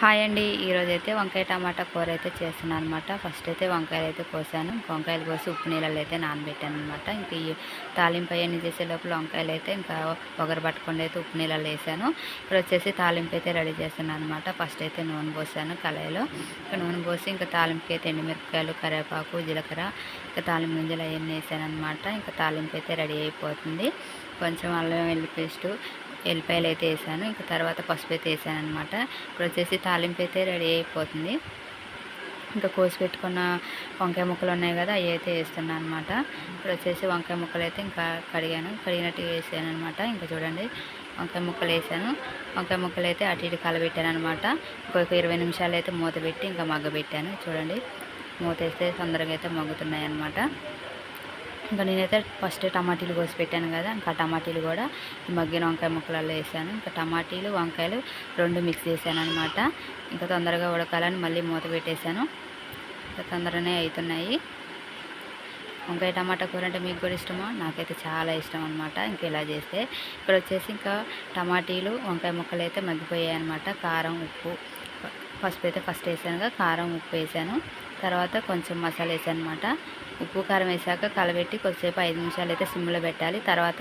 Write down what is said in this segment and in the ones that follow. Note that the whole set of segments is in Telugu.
హాయ్ అండి. ఈరోజు అయితే వంకాయ టమాటా కూర అయితే చేస్తున్నాను అనమాట ఫస్ట్ అయితే వంకాయలు అయితే కోసాను. వంకాయలు కోసి ఉప్పు నీళ్ళలో అయితే నానబెట్టాను అనమాట ఇంక ఈ తాలింపు అవన్నీ చేసే లోపల వంకాయలు అయితే ఇంకా ఒకరు పట్టుకుండా అయితే ఉప్పు నీళ్ళలో వేసాను. ఇక్కడ వచ్చేసి తాలింపు అయితే రెడీ చేస్తున్నాను అనమాట ఫస్ట్ అయితే నూనె పోసాను కళాయిలో. ఇంకా నూనె పోసి ఇంకా తాలింపుకి అయితే ఎండుమిరపకాయలు కరివేపాకు జీలకర్ర ఇంకా తాలింపు గింజలు అవన్నీ వేసాను అనమాట ఇంకా తాలింపు అయితే రెడీ అయిపోతుంది. కొంచెం అల్లం వెల్లి పేస్టు ఎల్లిపాయలు అయితే వేసాను. ఇంకా తర్వాత పసుపు అయితే వేసాను అనమాట ఇప్పుడు వచ్చేసి తాలింపు అయితే రెడీ అయిపోతుంది. ఇంకా కోసి పెట్టుకున్న వంకాయ ముక్కలు ఉన్నాయి కదా అవి అయితే వేస్తున్నాను అనమాట ఇప్పుడు వచ్చేసి వంకాయ ముక్కలు అయితే ఇంకా కడిగాను. కడిగినట్టు వేసాను అనమాట ఇంకా చూడండి వంకాయ ముక్కలు వేసాను. వంకాయ ముక్కలు అయితే అటు ఇటు కలబెట్టాను అనమాట ఇంకొక ఇరవై నిమిషాలు అయితే మూత పెట్టి ఇంకా మగ్గబెట్టాను. చూడండి మూత వేస్తే తొందరగా అయితే మగ్గుతున్నాయి అనమాట ఇంకా నేనైతే ఫస్ట్ టమాటీలు కోసి పెట్టాను కదా ఇంకా టమాటీలు కూడా మగ్గిన వంకాయ ముక్కలలో వేసాను. ఇంకా టమాటీలు వంకాయలు రెండు మిక్స్ చేశాను అనమాట ఇంకా తొందరగా ఉడకాలని మళ్ళీ మూత పెట్టేశాను. ఇంకా తొందరనే అవుతున్నాయి వంకాయ టమాటా కూర అంటే మీకు కూడా ఇష్టమో? నాకైతే చాలా ఇష్టం అనమాట ఇంకా ఇలా చేస్తే ఇక్కడ వచ్చేసి ఇంకా టమాటీలు వంకాయ ముక్కలు అయితే మగ్గిపోయాయి అనమాట కారం ఉప్పు పసుపు అయితే ఫస్ట్ వేసానుగా కారం ఉప్పు వేసాను. తర్వాత కొంచెం మసాలా వేసాను అనమాట ఉప్పు కారం వేసాక కలబెట్టి కొద్దిసేపు ఐదు నిమిషాలు అయితే సిమ్లో పెట్టాలి. తర్వాత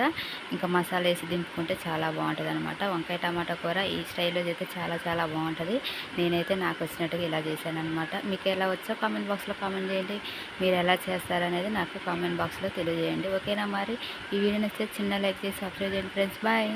ఇంకా మసాలా వేసి దింపుకుంటే చాలా బాగుంటుంది అనమాట వంకాయ టమాటా కూర ఈ స్టైల్లో అయితే చాలా చాలా బాగుంటుంది. నేనైతే నాకు వచ్చినట్టుగా ఇలా చేశాను అనమాట మీకు ఎలా వచ్చో కామెంట్ బాక్స్లో కామెంట్ చేయండి. మీరు ఎలా చేస్తారనేది నాకు కామెంట్ బాక్స్లో తెలియజేయండి. ఓకేనా మరి? ఈ వీడియో నచ్చితే చిన్న లైక్ చేసి సబ్స్క్రైబ్ చేయండి ఫ్రెండ్స్. బాయ్.